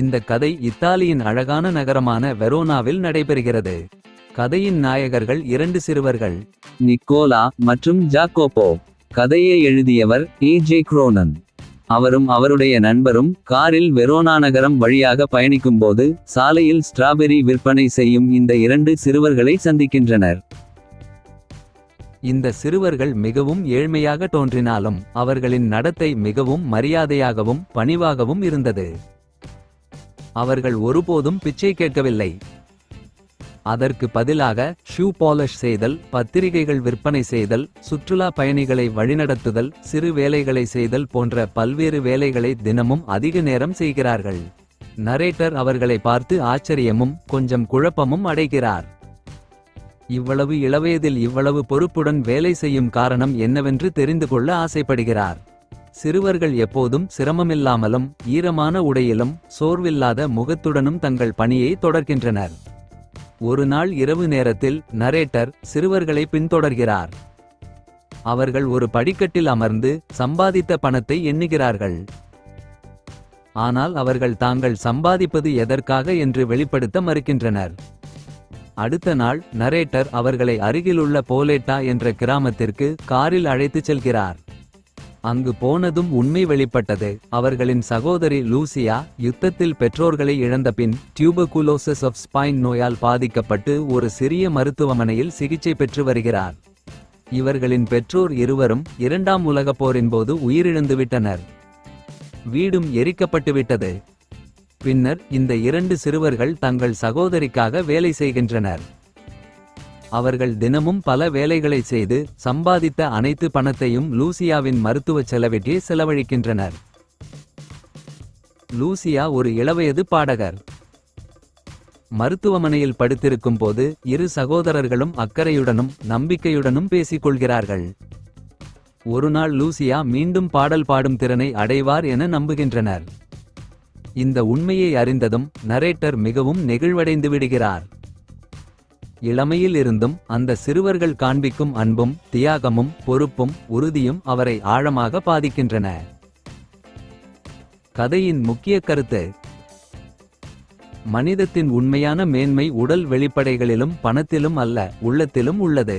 இந்த கதை இத்தாலியின் அழகான நகரமான வெரோனாவில் நடைபெறுகிறது. கதையின் நாயகர்கள் இரண்டு சிறுவர்கள் நிக்கோலா மற்றும் ஜாக்கோபோ. கதையை எழுதியவர் ஏ ஜே குரோனன். அவரும் அவருடைய நண்பரும் காரில் வெரோனா நகரம் வழியாக பயணிக்கும்போது சாலையில் ஸ்ட்ராபெரி விற்பனை செய்யும் இந்த இரண்டு சிறுவர்களை சந்திக்கின்றனர். இந்த சிறுவர்கள் மிகவும் ஏழ்மையாக தோன்றினாலும் அவர்களின் நடத்தை மிகவும் மரியாதையாகவும் பணிவாகவும் இருந்தது. அவர்கள் ஒருபோதும் பிச்சை கேட்கவில்லை. அதற்கு பதிலாக ஷூ பாலிஷ் செய்தல் பத்திரிகைகள் விற்பனை செய்தல் சுற்றுலா பயணிகளை வழிநடத்துதல் சிறு வேலைகளை செய்தல் போன்ற பல்வேறு வேலைகளை தினமும் அதிக நேரம் செய்கிறார்கள். நரேட்டர் அவர்களை பார்த்து ஆச்சரியமும் கொஞ்சம் குழப்பமும் அடைகிறார். இவ்வளவு இளவயதில் இவ்வளவு பொறுப்புடன் வேலை செய்யும் காரணம் என்னவென்று தெரிந்து கொள்ள ஆசைப்படுகிறார். சிறுவர்கள் எப்போதும் சிரமமில்லாமலும் ஈரமான உடையிலும் சோர்வில்லாத முகத்துடனும் தங்கள் பணியை தொடர்கின்றனர். ஒரு நாள் இரவு நேரத்தில் நரேட்டர் சிறுவர்களை பின்தொடர்கிறார். அவர்கள் ஒரு படிக்கட்டில் அமர்ந்து சம்பாதித்த பணத்தை எண்ணுகிறார்கள். ஆனால் அவர்கள் தாங்கள் சம்பாதிப்பது எதற்காக என்று வெளிப்படுத்த மறுக்கின்றனர். அடுத்த நாள் நரேட்டர் அவர்களை அருகிலுள்ள போலேட்டா என்ற கிராமத்திற்கு காரில் அழைத்துச் செல்கிறார். அங்கு போனதும் உண்மை வெளிப்பட்டது. அவர்களின் சகோதரி லூசியா யுத்தத்தில் பெற்றோர்களை இழந்தபின் டியூபகுலோசிஸ் ஆஃப் ஸ்பைன் நோயால் பாதிக்கப்பட்டு ஒரு சிறிய மருத்துவமனையில் சிகிச்சை பெற்று வருகிறார். இவர்களின் பெற்றோர் இருவரும் இரண்டாம் உலகப் போரின் போது உயிரிழந்துவிட்டனர். வீடும் எரிக்கப்பட்டுவிட்டது. பின்னர் இந்த இரண்டு சிறுவர்கள் தங்கள் சகோதரிக்காக வேலை செய்கின்றனர். அவர்கள் தினமும் பல வேலைகளை செய்து சம்பாதித்த அனைத்து பணத்தையும் லூசியாவின் மருத்துவச் செலவிட்டே செலவழிக்கின்றனர். லூசியா ஒரு இளவயது பாடகர். மருத்துவமனையில் படுத்திருக்கும் போது இரு சகோதரர்களும் அக்கறையுடனும் நம்பிக்கையுடனும் பேசிக் கொள்கிறார்கள் ஒருநாள் லூசியா மீண்டும் பாடல் பாடும் திறனை அடைவார் என நம்புகின்றனர். இந்த உண்மையை அறிந்ததும் நரேட்டர் மிகவும் நெகிழ்வடைந்து விடுகிறார். இளமையில் இருந்தும் அந்த சிறுவர்கள் காண்பிக்கும் அன்பும் தியாகமும் பொறுப்பும் உறுதியும் அவரை ஆழமாக பாதிக்கின்றன. கதையின் முக்கிய கருத்து மனிதத்தின் உண்மையான மேன்மை உடல் வெளிப்படைகளிலும் பணத்திலும் அல்ல உள்ளத்திலும் உள்ளது.